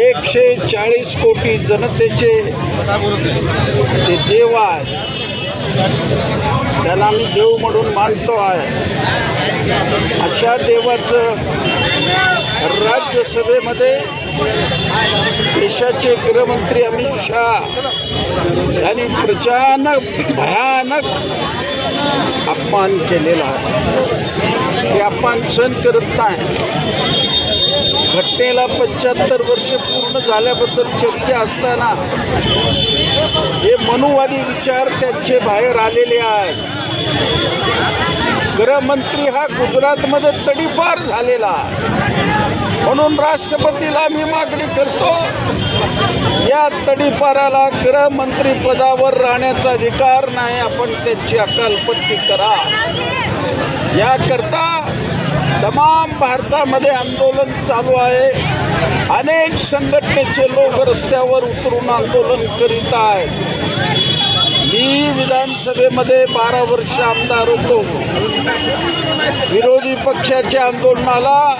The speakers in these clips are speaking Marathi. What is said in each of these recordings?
एकशे चाळीस कोटी जनतेचे ते देव आहे त्याला आम्ही देव म्हणून मानतो आहे. अशा देवाचं राज्यसभेमध्ये देशाचे गृहमंत्री अमित शहा यांनी प्रचानक भयानक अपमान केलेला आहे. ते अपमान सहन करत नाही. घटनेला पंच्याहत्तर वर्ष पूर्ण झाल्याबद्दल चर्चा असताना हे मनुवादी विचार त्यांचे बाहेर आलेले आहेत. गृहमंत्री हा गुजरातमध्ये तडीपार झालेला म्हणून राष्ट्रपतीला मी मागणी करतो या तडीपाराला गृहमंत्री पदावर राहण्याचा अधिकार नाही. आपण त्याची अकालपट्टी करा. याकरता तमाम भारतामध्ये आंदोलन चालू आहे. अनेक संघटनेचे लोक रस्त्यावर उतरून आंदोलन करीत आहेत. मी विधानसभेमध्ये बारा वर्ष आमदार होतो. विरोधी पक्षाच्या आंदोलनाला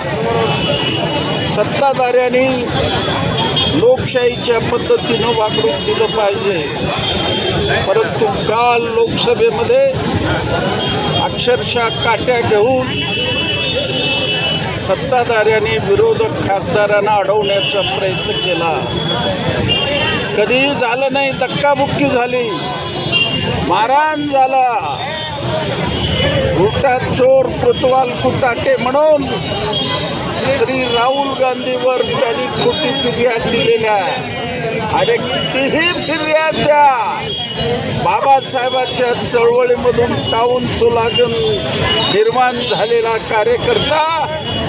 सत्ताधाऱ्यांनी लोकशाहीच्या पद्धतीनं वागणूक दिलं पाहिजे. परंतु काल लोकसभेमध्ये अक्षरशः काट्या घेऊन सत्ताधाऱ्यांनी विरोधक खासदारांना अडवण्याचा प्रयत्न केला. कधीही झालं नाही धक्काबुक्की झाली. मारहाण झाला. घुटा चोर कोतवाल कुटाटे म्हणून श्री राहुल गांधीवर त्यांनी खोटी फिर्याद दिलेल्या अरे कितीही फिर्याद द्या बाबासाहेबाच्या चळवळीमधून टाऊन सुलागून निर्माण झालेला कार्यकर्ता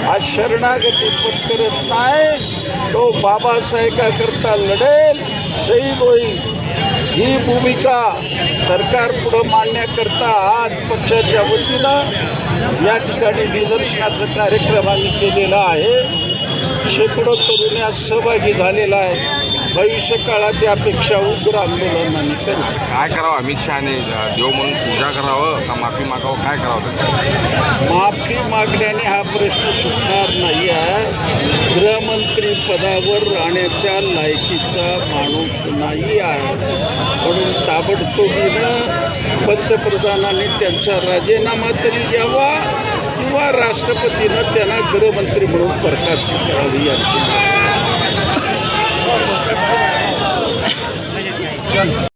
हा शरणागती पत्करत नाही. तो बाबासाहेबाकरता लढेल शहीद होईल. ही भूमिका सरकार पुढं मांडण्याकरता आज पक्षाच्या वतीनं या ठिकाणी निदर्शनाचा कार्यक्रम आम्ही केलेला आहे. शेकडो तरुण यात सहभागी झालेला आहे. भविष्य काळात यापेक्षा उग्र आंदोलन आम्ही करू. काय करावं? अमित शहाने देव म्हणून पूजा करावं का माफी मागावं? काय करावं? माफी मागण्याने हा प्रश्न सुटणार नाही आहे. पदावर राहण्याच्या लायकीचा माणूस नाही आहे. म्हणून ताबडतोबीनं पंतप्रधानांनी त्यांचा राजीनामा तरी द्यावा किंवा राष्ट्रपतीनं त्यांना गृहमंत्री म्हणून बरखास्त करावी याची